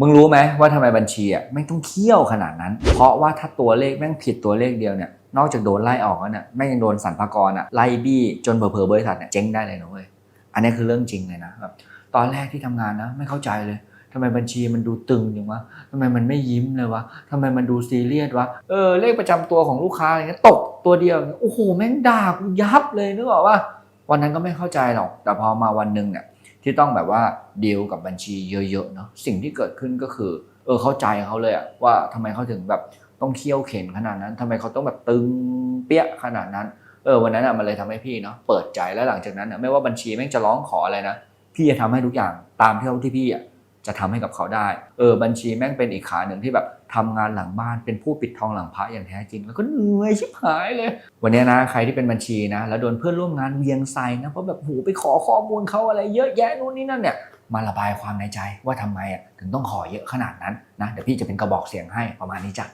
มึงรู้ไหมว่าทำไมบัญชีอะไม่ต้องเคี่ยวขนาดนั้น เพราะว่าถ้าตัวเลขแม่งผิดตัวเลขเดียวเนี่ยนอกจากโดนไล่ออกแล้วเนี่ยแม่งยังโดนสรรพากรอะไล่บี้จนเผลอๆบริษัทเนี่ยเจ๊งได้เลยนะเว้ยอันนี้คือเรื่องจริงเลยนะแบบตอนแรกที่ทำงานนะไม่เข้าใจเลยทำไมบัญชีมันดูตึงจังวะทำไมมันไม่ยิ้มเลยวะทำไมมันดูซีเรียสวะ เออเลขประจำตัวของลูกค้าอะไรเงี้ยตกตัวเดียว โอ้โหแม่งด่ากูยับเลยนึกออกว่า วันนั้นก็ไม่เข้าใจหรอก แต่พอมาวันหนึ่งเนี่ย ที่ต้องแบบว่าเดีลกับบัญชีเยอะๆเนาะสิ่งที่เกิดขึ้นก็คือ เออเข้าใจเขาเลยอะว่าทำไมเขาถึงแบบต้องเคี่ยวเข็นขนาดนั้นทำไมเขาต้องแบบตึงเปี้ยขนาดนั้นเออวันนั้นอะมันเลยทำให้พี่เนาะเปิดใจแล้วหลังจากนั้นอะไม่ว่าบัญชีแม่งจะร้องขออะไรนะพี่จะทำให้ทุกอย่างตามเท่าที่พี่อะ จะทำให้กับเขาได้ เออบัญชีแม่งเป็นอีกขาหนึ่งที่แบบทำงานหลังบ้านเป็นผู้ปิดทองหลังพระอย่างแท้จริง แล้วก็เหนื่อยชิบหายเลย วันนี้นะใครที่เป็นบัญชีนะ แล้วโดนเพื่อนร่วมงานเวียงใส่นะเพราะแบบหูไปขอข้อมูลเขาอะไรเยอะแยะนู่นนี่นั่นเนี่ยมาระบายความในใจว่าทำไมอะถึงต้องขอเยอะขนาดนั้นนะเดี๋ยวพี่จะเป็นกระบอกเสียงให้ประมาณนี้จ้ะ